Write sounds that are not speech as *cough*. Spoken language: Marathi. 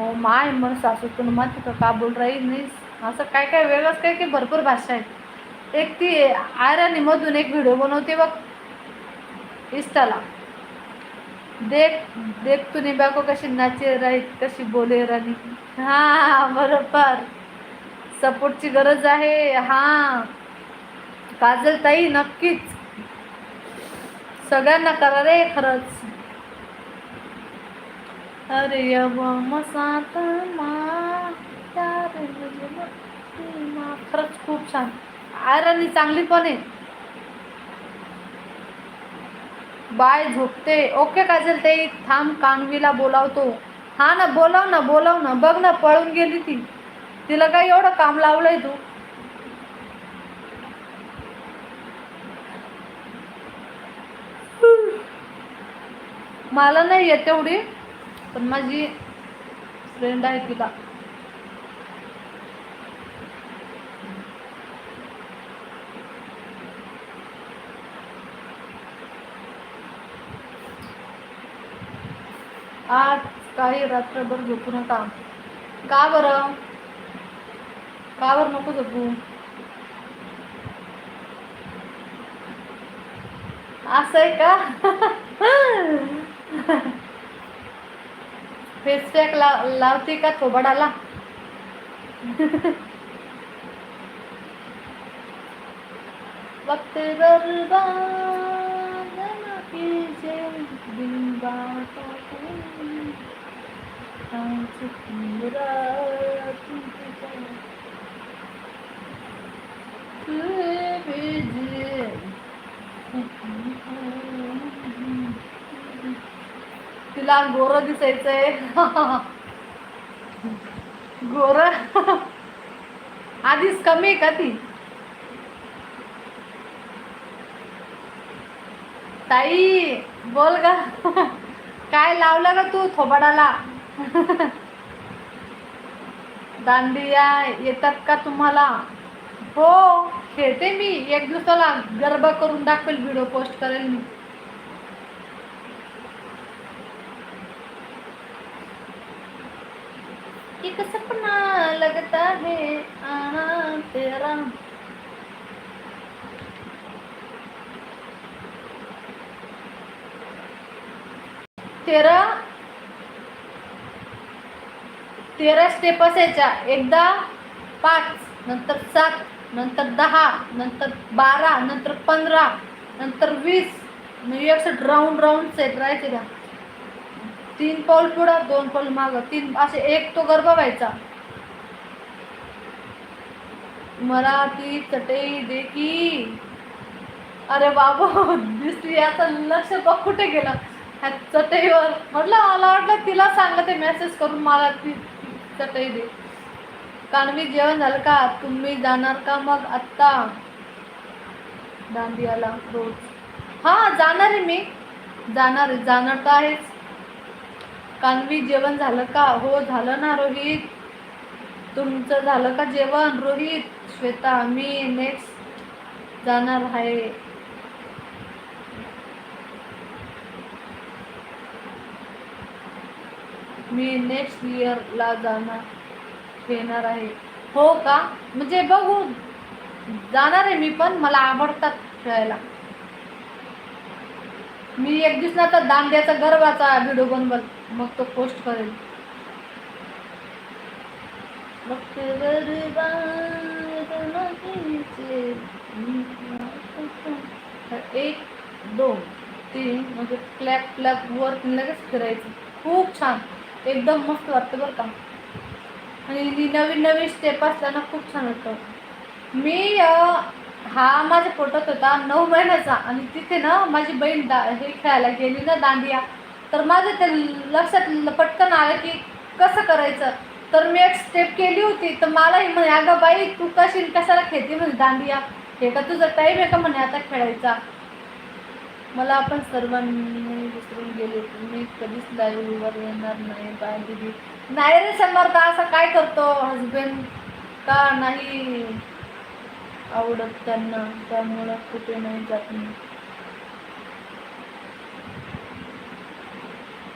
हो माय मग सासू तू माहिती का का बोल राही नाही असं काय काय वेगळंच काय की भरपूर भाषा आहेत. एक ती आयराणीमधून एक व्हिडिओ बनवते बघ. इस्टाला. देख देख तुने बाको कशी नाचे राहीत कशी बोले राणी हा बरोबर. सपोर्टची गरज आहे. हा. काजल ताई नक्कीच. सगळ्यांना करा रे खरंच. अरे अब मसात मा. खरंच खूप छान. आयराणी चांगली पण आहे. बाय झोपते. ओके काजल ते थांब कानवीला बोलावतो. हा ना बोलाव ना बोलाव ना. बघ ना पळून गेली ती. तिला काय एवढं काम लावलंय तू? मला नाही येत तेवढी पण माझी फ्रेंड आहे तिला. आज काही रात्रभर झोपू नका. का बरं? का बरं नको झोपू? असं आहे का? *laughs* फिर से एक लावती का थोबा डाला। *laughs* वक्त बर्बाद तिला गोर दिसायचंय. गोर? आधीच कमी आहे का ती? ताई बोल ग. काय लावलं ग तू थोबाडाला? दांडिया येतात का तुम्हाला? हो खेळते मी. एक दिवसाला गरबा करून दाखवेल व्हिडिओ पोस्ट करेल मी. एक सपना लगता है आना तेरा? तेरा तेरा स्टेप असायच्या. एकदा पाच नंतर सात नंतर दहा नंतर बारा नंतर पंधरा नंतर वीस. एकसठ राऊंड राऊंड सेट राहायचे त्या. तीन पाऊल पुढं दोन पाऊल माग. तीन असे एक तो गरबा व्हायचा. मला ती चटई दे की. अरे बाबा दिसली याचं लक्ष बघ कुठे गेलं. ह्या चटईवर. म्हटलं मला वाटलं तिला सांगलं ते मेसेज करून मला ती चटई दे. कानवी जेवण झालं का? तुम्ही जाणार का मग आत्ता? दांडियाला रोज. हा जाणार आहे मी. जाणार जाणार तर आहेच. कानवी जेवण झालं का? हो झालं ना रोहित. तुमचं झालं का जेवण? रोहित श्वेता मी नेक्स्ट जाणार आहे. मी नेक्स्ट इयरला जाणार येणार आहे. हो का? म्हणजे बघू. जाणार आहे मी पण. मला आवडतात खेळायला. मी एक दिवस ना तर दांड्याचा गरबाचा व्हिडिओ बनवल. मग तो पोस्ट करेल. एक दोन तीन म्हणजे क्लॅप क्लॅप वर लगेच फिरायचं. खूप छान. एकदम मस्त वाटतं बरं का. आणि नवीन नवीन स्टेप असताना खूप छान वाटतं. मी हा माझ्या पोटात होता नऊ महिन्याचा. आणि तिथे ना माझी बहीण दा हे खेळायला गेली ना दांडिया. तर माझं ते लक्षात पटकन आलं की कसं करायचं? तर मी एक स्टेप केली होती. तर मलाही म्हणे अगं बाई तू कशी कशाला खेळते म्हणजे दांडिया? हे का तुझा टाईम आहे का म्हणे आता खेळायचा? मला आपण सर्वांनी विसरून गेले मी कधीच लाईव्हवर येणार नाही बाय दिदी नाही रे समर्थ असं काय करतो? हजबंड का नाही? आवडत त्यांना त्यामुळं कुठे नाही जात मी.